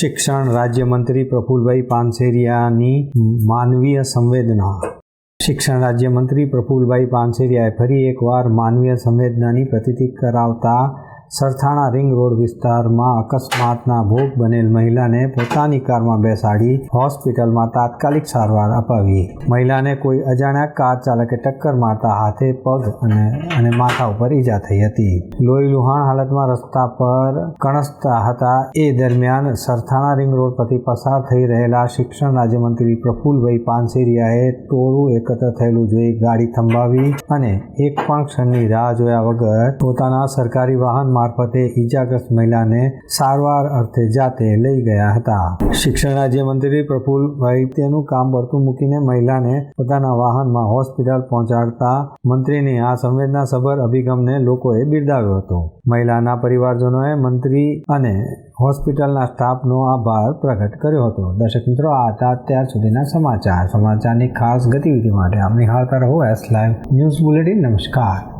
શિક્ષણ રાજ્યમંત્રી પ્રફુલભાઈ પાનસેરિયાની માનવીય સંવેદના. શિક્ષણ રાજ્યમંત્રી પ્રફુલભાઈ પાનસેરિયાએ ફરી એકવાર માનવીય સંવેદનાની પ્રતીતિ કરાવતા સરથાણા રિંગ રોડ વિસ્તારમાં અકસ્માતના ભોગ બનેલ મહિલાને પોતાની કારમાં બેસાડી હોસ્પિટલમાં તાત્કાલિક સારવાર અપાવી. મહિલાને કોઈ અજાણ્યા કાર ચાલકે ટક્કર મારતા હાથે, પગ અને અને માથા ઉપર ઈજા થઈ હતી. લોહી લુહાણ હાલતમાં રસ્તા પર કણસતા હતા. એ દરમિયાન સરથાણા રિંગ રોડ પરથી પસાર થઈ રહેલા શિક્ષણ રાજ્યમંત્રી પ્રફુલભાઈ પાનસેરિયાએ ટોળું એકત્ર થયેલું જોઈ ગાડી થંભાવી અને એક પણ ક્ષણની રાહ જોયા વગર પોતાના સરકારી વાહન મારફતે ઈજાગ્રસ્ત મહિલાને સારવાર અર્થે જાતે લઈ ગયા હતા. શિક્ષણ રાજ્યમંત્રી પ્રફુલભાઈ તેનું કામ પડતું મૂકીને મહિલાને પોતાના વાહનમાં હોસ્પિટલ પહોંચાડતા મંત્રીની આ સંવેદનાસભર અભિગમને લોકોએ બિરદાવ્યો હતો. મહિલાના પરિવારજનોએ મંત્રી અને હોસ્પિટલના સ્ટાફનો આભાર પ્રગટ કર્યો હતો. દર્શક મિત્રો, આ હતા અત્યાર સુધીના સમાચાર. સમાચારની ખાસ ગતિવિધિ માટે આપ નિહાળતા રહો એસ લાઈવ ન્યૂઝ બુલેટિન નમસ્કાર.